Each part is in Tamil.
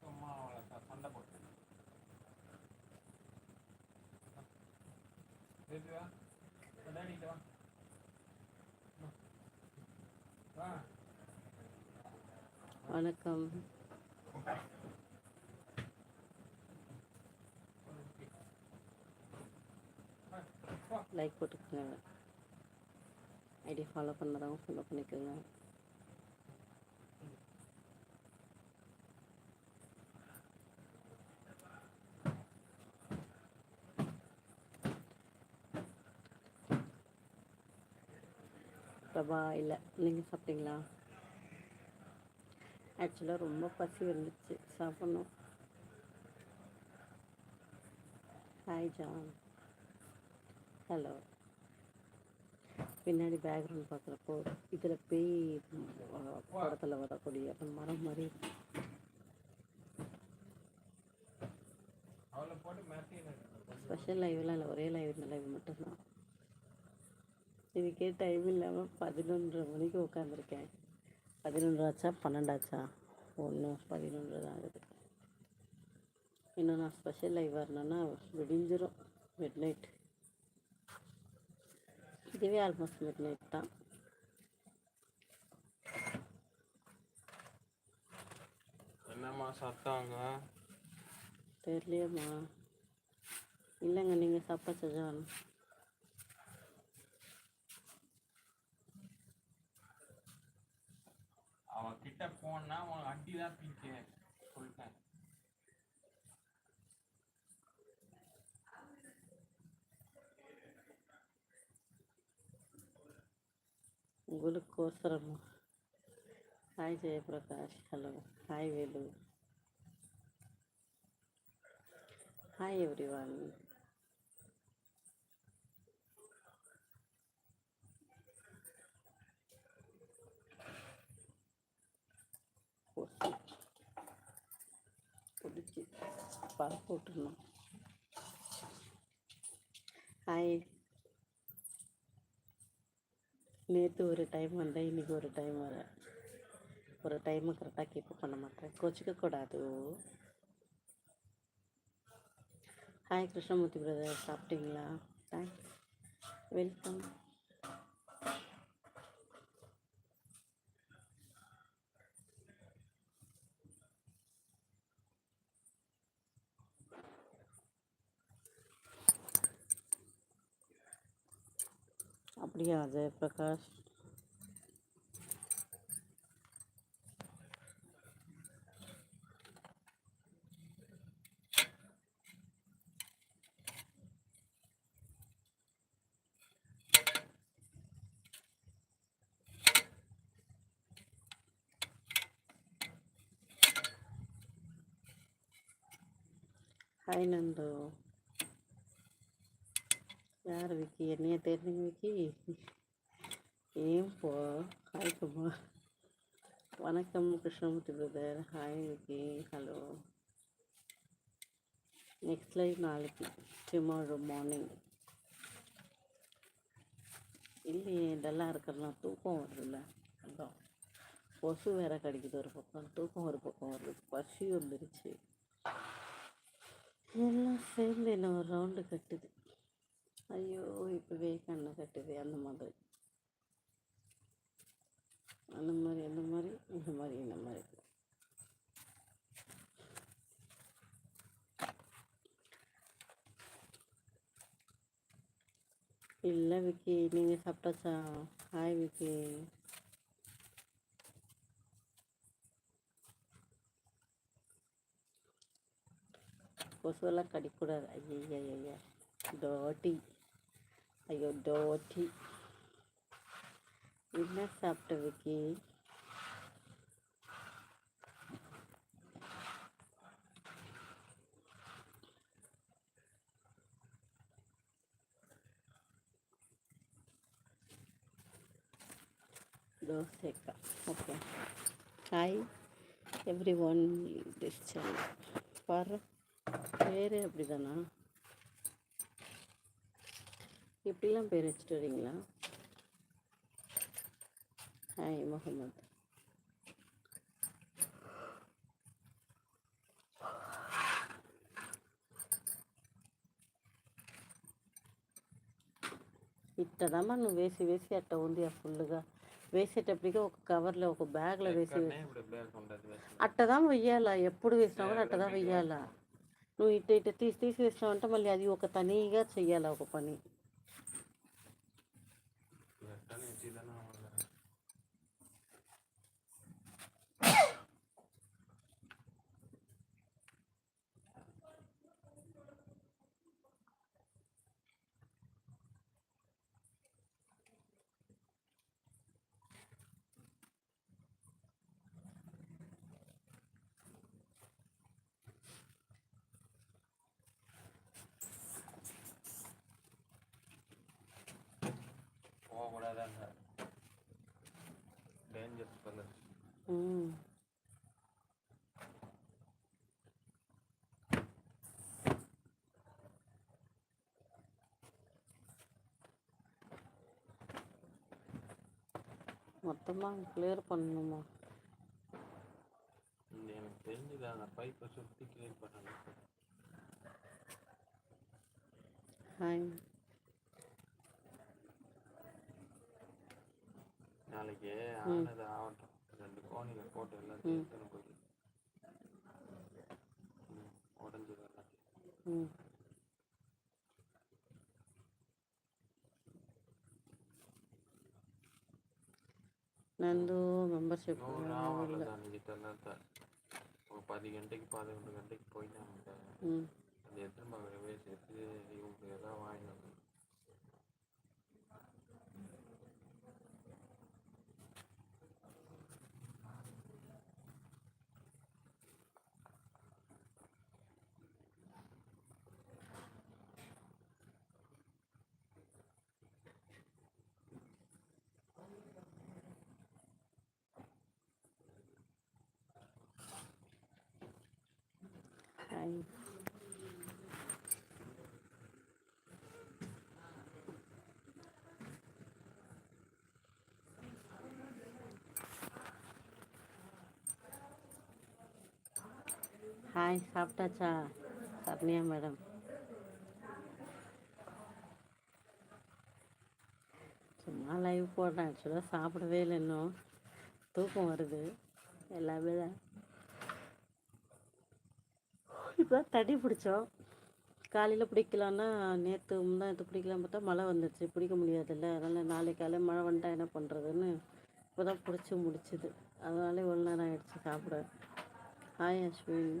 சும்மா அவளை சண்டை போட்டு விளையாடிட்டு வா வா வணக்கம். லைக் போட்டுக்கோங்க. ஐடி ஃபாலோ பண்ணுறவங்க ஃபாலோ பண்ணிக்கோங்க. பிரபா இல்லை நீங்கள் சாப்பிட்டீங்களா? ஆக்சுவலாக ரொம்ப பசி இருந்துச்சு சாப்பிட்ணும். ஹாய் ஜான் ஹலோ பின்னாடி பேக்ரவுண்ட் பார்க்குறப்போ இதில் பேய் படத்தில் வரக்கூடிய அந்த மரம் மாதிரி. ஸ்பெஷல் லைவ்லாம் இல்லை ஒரே லைவ் இந்த லைவ் மட்டும்தான். இதுக்கே டைம் இல்லாமல் பதினொன்றரை மணிக்கு உட்காந்துருக்கேன் பதினொன்று ஆச்சா பன்னெண்டாச்சா ஒன்று பதினொன்று தான் ஆகுது. இன்னும் நான் ஸ்பெஷல் லைவ் வரணுன்னா விடிஞ்சிரும் மிட் நைட் இதுவே ஆல்மோஸ்ட் மிட் தான். என்னம்மா சத்தாங்க தெரியலையேம்மா. இல்லைங்க நீங்கள் சாப்பிட்டாச்சா ஜான் அவன் கிட்ட போனா உனக்கு அடி தான் பிடிக்க சொல்லிட்டேன். உங்களுக்கோசரமா hi Jayaprakash hello hi Velu hi everyone பிடிச்சி பால் போட்டுருணும் ஹாய் நேற்று ஒரு டைம் வந்தேன் இன்றைக்கி ஒரு டைம் வரேன் ஒரு டைமு கரெக்டாக கீப் பண்ண மாட்டேன். கொச்சிக்கக்கூடாது. ஹாய் கிருஷ்ணமூர்த்தி பிரதர் சாப்பிட்டீங்களா? தேங்க்ஸ் வெல்கம் આપણી આ જયપ્રકાશ Hi, Nando. யார் விக்கி? என்னைய தெரிஞ்சுங்க விக்கி? ஏன் போ ஹாய் குமார் வணக்கம் Krishnamoorthy brother. Hi Vicky. Hello next live நாளைக்கு. டுமாரோ மார்னிங் இல்லையே இதெல்லாம் இருக்கிறனா தூக்கம் வருதுல்ல. அதான். கொசு வேற கிடைக்குது ஒரு பக்கம். தூக்கம் ஒரு பக்கம் வருது. பசி வந்துருச்சு. எல்லாம் சேர்ந்து என்ன ஒரு ரவுண்டு கட்டுது. ஐயோ இப்போவே கண்ணை கட்டுது அந்த மாதிரி. அந்த மாதிரி அந்த மாதிரி இந்த மாதிரி இந்த மாதிரி. இல்லை விக்கி நீங்கள் சாப்பிட்டாச்சா? ஹாய் விக்கி. கொசுவெல்லாம் கடிக்கூடாது. ஐயா ஐயா டோட்டி ஐயோ டோட்டி. என்ன சாப்பிட்ட Vicky? தோசைக்கா. Okay. Hi everyone this channel பாரு பேர் அப்படி தானா இப்படிலாம் பேர் வச்சுட்டு வரீங்களா ஹாய் முகமது ఇట్టదమ్మా నువ్వు వేసి వేసి అట్ట ఉంది ఆ ఫుల్గా వేసేటప్పటికి ఒక కవర్లో ఒక బ్యాగ్లో వేసి ఎక్కడనే ఇప్పుడు బ్యాగ్ ఉండదు వేసిన. అట్టదా వెయ్యాలా ఎప్పుడు వేసినా కూడా అట్టదా వెయ్యాలా నువ్వు ఇట్ట ఇట్ట తీసి తీసి వేసినావు అంటే మళ్ళీ అది ఒక తనీగా చెయ్యాలా ఒక పని மொத்தமாக கிளியர் பண்ணணுமா? எனக்கு தெரிஞ்சது அந்த பைப்பை சுற்றி கிளியர் பண்ணணும். ஹாய் நாளைக்கு ஆனது ஆகட்டும் ரெண்டு கோணில போட்டு எல்லாம் தேய்க்கணும் போய் உடஞ்சது எல்லாத்தையும் ம் నందు మెంబర్షిప్ నువ్వు రావాలి దానికి తర్వాత ఒక పది గంటకి పదకొండు గంటకి పోయినామంటే అది ఎత్తున బాగా వేసి ఎత్తి ఇవ్వదు time. ஹாய் சாப்பிட்டாச்சா? சப்னியா மேடம். சும்மா லைவ் போட்டேன். ஆக்சுவலாக சாப்பிடவே இல்லை இன்னும். தூக்கம் வருது. எல்லாமே தான் இப்போ தடி பிடிச்சோம். காலையில் பிடிக்கலான்னா நேற்று முந்தா இது பிடிக்கலாம் பார்த்தா மழை வந்துடுச்சு பிடிக்க முடியாதுல்ல. அதனால் நாளைக்கு காலையில் மழை வந்துட்டா என்ன பண்ணுறதுன்னு இப்போ தான் பிடிச்சி முடிச்சுது. அதனால இவ்வளோ நேரம் ஆகிடுச்சு சாப்பிட. Hi Ashwin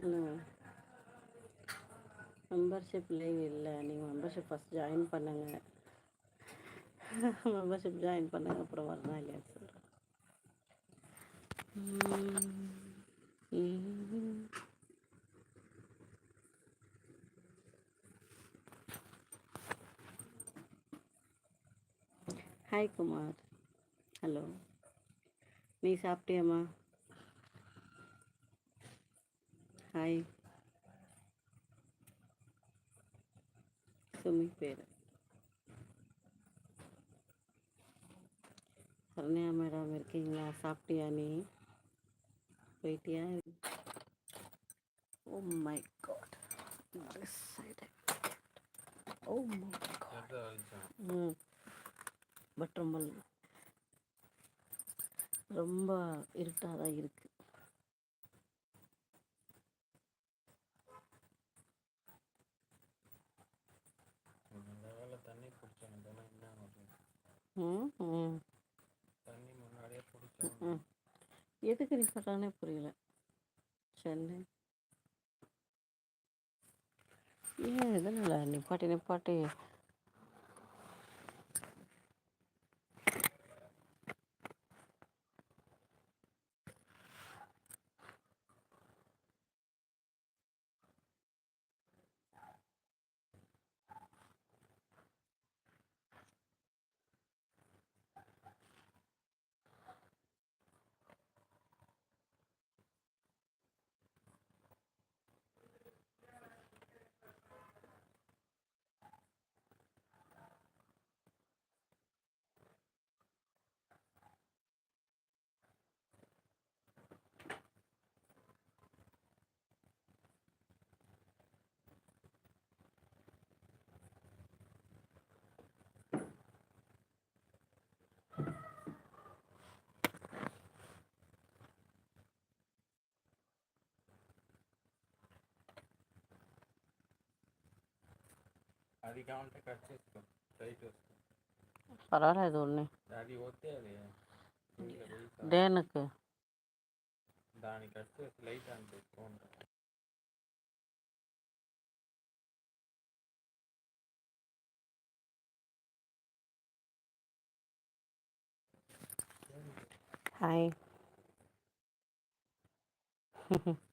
hello membership leave இல்லை. நீங்கள் மெம்பர்ஷிப் ஃபஸ்ட் ஜாயின் பண்ணுங்க. மெம்பர்ஷிப் ஜாயின் பண்ணுங்கள் அப்புறம் வரணும் இல்லையான்னு சொல்கிறேன் ஹாய் குமார் ஹலோ நீ சாப்பிட்டியாம்மா ஹாய் சுமி பேர் சரண்யா மேடம் இருக்கீங்களா சாப்பிட்டியா நீ போயிட்டியா ஓ my god side oh my god hmm. But ரொம்ப ரொம்ப இருட்டாக தான் இருக்கு. இந்த வேலை தண்ணி பிடிச்சாங்க தானே என்ன ஆகும்? ம் ம். தண்ணி முன்னாடியே ம். எதுக்கு நீ சொல்கிறானே புரியல. சென்னை ஏன் எதனால் நிப்பாட்டி நிப்பாட்டி అది కావాలంటే కట్ చేసుకో రైట్ వస్తుంది పర్వాలేదు అది వస్తే అది. దేనికి? దాన్ని కట్ చేసి లైట్ ఆన్ చేసుకోండి హాయ్.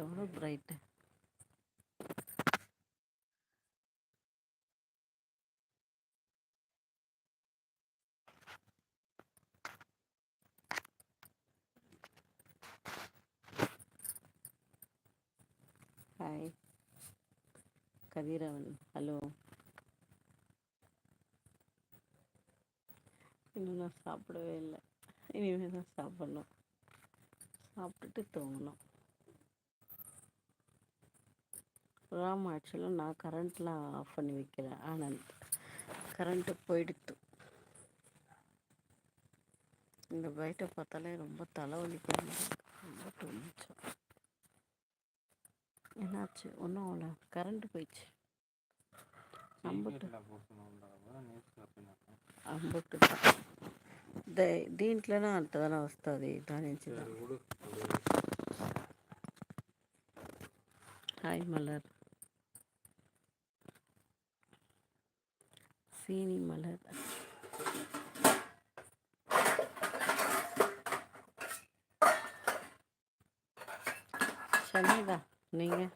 எவ்வளோ பிரைட்டு? ஹாய் கதிரவன் ஹலோ இன்னும் நான் சாப்பிடவே இல்லை. இனிமேல் தான் சாப்பிட்ணும். சாப்பிட்டுட்டு தூங்கணும். ராம் ஆக்சுவலாக நான் கரண்ட்லாம் ஆஃப் பண்ணி வைக்கிறேன் ஆனந்த் கரண்ட்டு போயிடுத்து இந்த பைட்டை பார்த்தாலே ரொம்ப தலைவலிக்கிற மாதிரி இருக்கு. ரொம்ப துணிச்சோம் என்னாச்சு ஒன்றும் அவ்வளோ கரண்ட் போயிடுச்சு అంబుట్టు చీకట్లో కూర్చొని ఉండవు నీట్గా పోయినాక అంబుట్టు దే దీంట్లోనే అంతదన వస్తుంది దాని నుంచి దా. సరే ఉడు హాయ్ మలర్ சீனி மலர் சனிதா நீங்கள்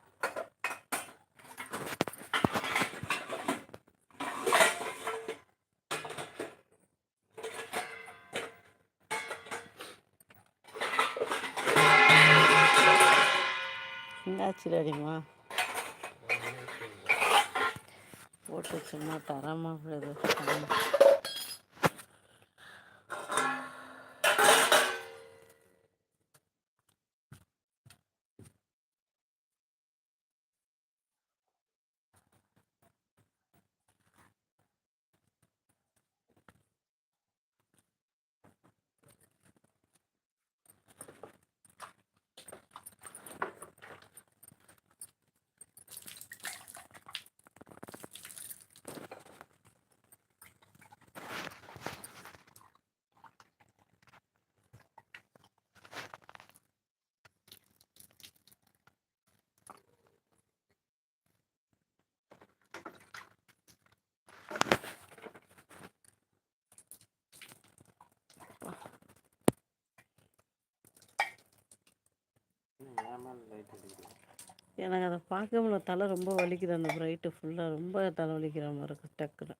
என்னாச்சு அடிமா போட்டு சும்மா தரமா விழுது எனக்கு அதை பார்க்க முடியல தலை ரொம்ப வலிக்குது அந்த பிரைட்டு ஃபுல்லாக ரொம்ப தலை வலிக்கிற மாதிரி இருக்குது டக்குன்னு